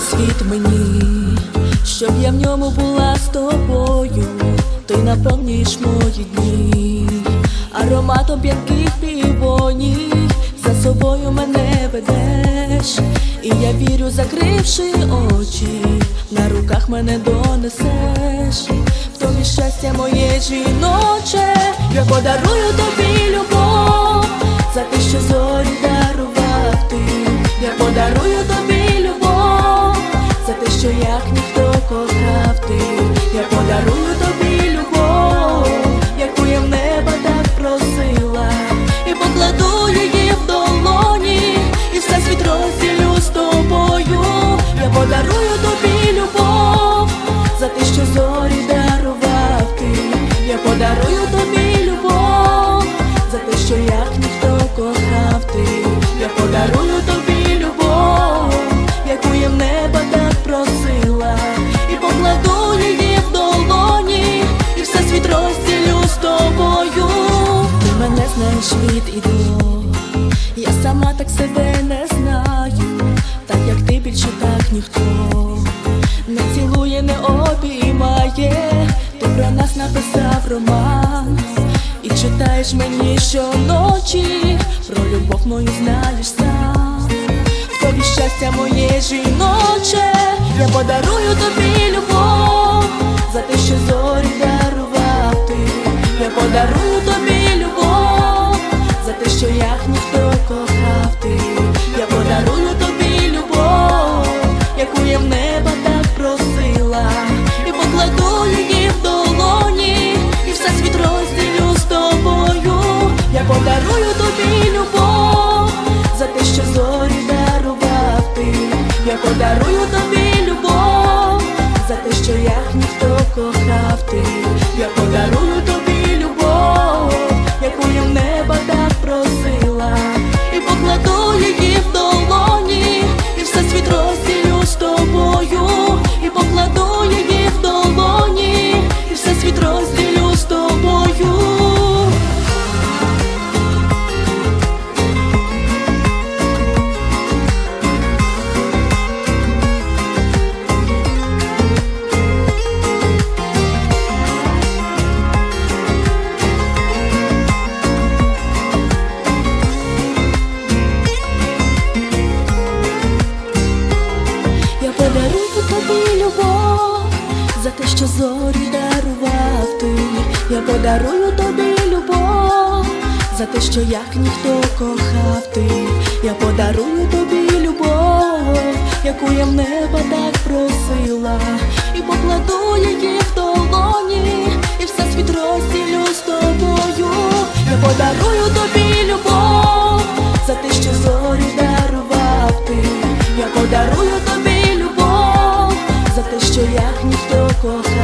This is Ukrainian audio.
світ мені, щоб я в ньому була з тобою, ти наповнюєш мої дні, ароматом п'янких півоній, за собою мене ведеш, і я вірю, закривши очі, на руках мене донесеш, в тобі щастя моє жіноче, я подарую тобі любов, за те, що зорі дарував ти, я подарую тобі я подарую тобі любов, за те, що зорі дарував ти, я подарую тобі любов, за те, що як ніхто кохав ти, я подарую тобі любов, яку я в неба так просила, і покладу її в долоні, і все світ розділю з тобою. Ти мене знаєш від і до, я сама так себе не ніхто не цілує, не обіймає, ти про нас написав роман. І читаєш мені щоночі, про любов мою знаєш сам. В тобі щастя моє жіноче, я подарую тобі любов, за те, що зорі дарував ти, я подарую я подарую тобі Я подарую тобі любов за те, що зорі дарував ти. Я подарую тобі любов за те, що як ніхто кохав ти. Я подарую тобі любов, яку я в неба так просила, і покладу її в долоні, і все світ розділю з тобою. Я подарую любов